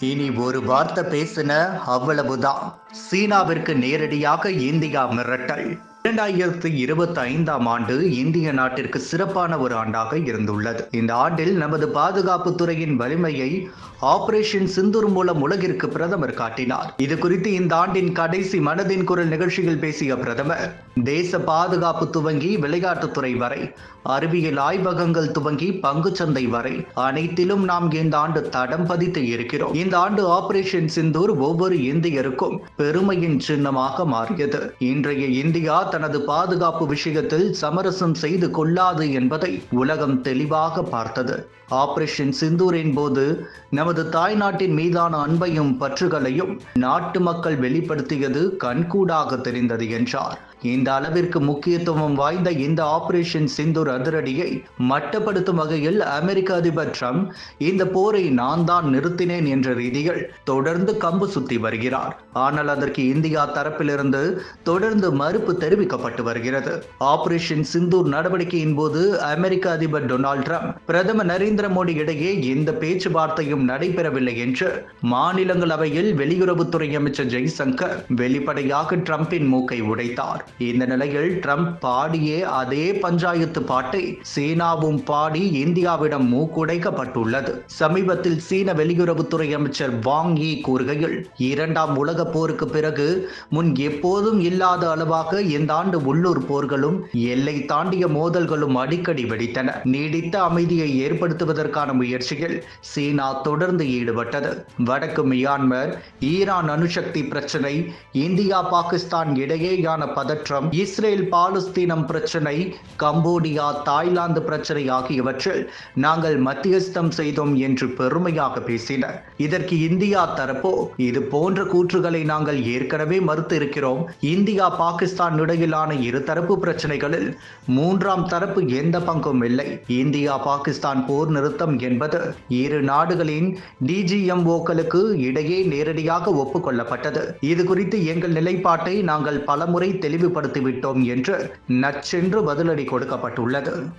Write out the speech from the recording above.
இனி ஒரு வார்த்தை பேசின அவ்வளவுதான். சீனாவிற்கு நேரடியாக இந்தியா மிரட்டல். இரண்டாயிரத்தி இருபத்தி ஐந்தாம் ஆண்டு இந்திய நாட்டிற்கு சிறப்பான ஒரு ஆண்டாக இருந்துள்ளது. இந்த ஆண்டில் நமது பாதுகாப்பு துறையின் வலிமையை ஆபரேஷன் சிந்தூர் மூலம் உலகிற்கு பிரதமர் காட்டினார். இது குறித்து இந்த ஆண்டின் கடைசி மனதின் குரல் நிகழ்ச்சியில் பேசிய பிரதமர் தேச பாதுகாப்பு துவங்கி விளையாட்டுத்துறை வரை அறிவியல் ஆய்வகங்கள் துவங்கி பங்குச்சந்தை வரை அனைத்திலும் நாம் இந்த ஆண்டு தடம் பதித்து இருக்கிறோம். இந்த ஆண்டு ஆபரேஷன் சிந்தூர் ஒவ்வொரு இந்தியருக்கும் பெருமையின் சின்னமாக மாறியது. இன்றைய இந்தியா தனது பாதுகாப்பு விஷயத்தில் சமரசம் செய்து கொள்ளாது என்பதை உலகம் தெளிவாக பார்த்தது. ஆபரேஷன் சிந்தூரின் போது நமது தாய்நாட்டின் மீதான அன்பையும் பற்றுகளையும் நாட்டு மக்கள் வெளிப்படுத்தியது கண்கூடாக தெரிந்தது என்றார். இந்த அளவிற்கு முக்கியத்துவம் வாய்ந்த இந்த ஆபரேஷன் சிந்தூர் அதிரடியை மட்டப்படுத்தும் வகையில் அமெரிக்க அதிபர் ட்ரம்ப் இந்த போரை நான் தான் நிறுத்தினேன் என்ற ரீதியில் தொடர்ந்து கம்பு சுத்தி வருகிறார். ஆனால் அதற்கு இந்தியா தரப்பிலிருந்து தொடர்ந்து மறுப்பு தெரிவிக்கப்பட்டு வருகிறது. ஆபரேஷன் சிந்தூர் நடவடிக்கையின் போது அமெரிக்க அதிபர் டொனால்ட் ட்ரம்ப் பிரதமர் நரேந்திர மோடி இடையே எந்த பேச்சுவார்த்தையும் நடைபெறவில்லை என்று மாநிலங்களவையில் வெளியுறவுத்துறை அமைச்சர் ஜெய்சங்கர் வெளிப்படையாக ட்ரம்பின் மூக்கை உடைத்தார். இந்த நிலையில் ட்ரம்ப் பாடியே அதே பஞ்சாயத்து பாட்டை சீனாவும் பாடி இந்தியாவிடம் மூக்குடைக்கப்பட்டுள்ளது. சமீபத்தில் சீன வெளியுறவுத்துறை அமைச்சர் வாங் யி கூறுகையில் இரண்டாம் உலக போருக்கு பிறகு முன் எப்போதும் இல்லாத அளவாக இந்த ஆண்டு உள்ளூர் போர்களும் எல்லை தாண்டிய மோதல்களும் அடிக்கடி வெடித்தன. நீடித்த அமைதியை ஏற்படுத்துவதற்கான முயற்சியில் சீனா தொடர்ந்து ஈடுபட்டது. வடக்கு மியான்மர் ஈரான் அணுசக்தி பிரச்சினை இந்தியா பாகிஸ்தான் இடையேயான பதற்றம் இஸ்ரேல் பாலஸ்தீனம் பிரச்சனை கம்போடியா தாய்லாந்து பிரச்சனை ஆகியவற்றில் நாங்கள் மத்தியஸ்தம் செய்தோம் என்று பெருமையாக பேசினர். இதற்கு இந்தியா தரப்போ இது போன்ற கூற்றுகளை நாங்கள் ஏற்கனவே மறுத்து இருக்கிறோம் இந்தியா பாகிஸ்தான் இடையிலான இருதரப்பு பிரச்சனைகளில் மூன்றாம் தரப்பு எந்த பங்கும் இல்லை. இந்தியா பாகிஸ்தான் போர் நிறுத்தம் என்பது இரு நாடுகளின் டிஜிஎம்ஓக்களுக்கு இடையே நேரடியாக ஒப்புக்கொள்ளப்பட்டது. இது குறித்து எங்கள் நிலைப்பாட்டை நாங்கள் பலமுறை தெளிவு தெளிவுபடுத்திவிட்டோம் என்று நச்சென்று பதிலடி கொடுக்கப்பட்டுள்ளது.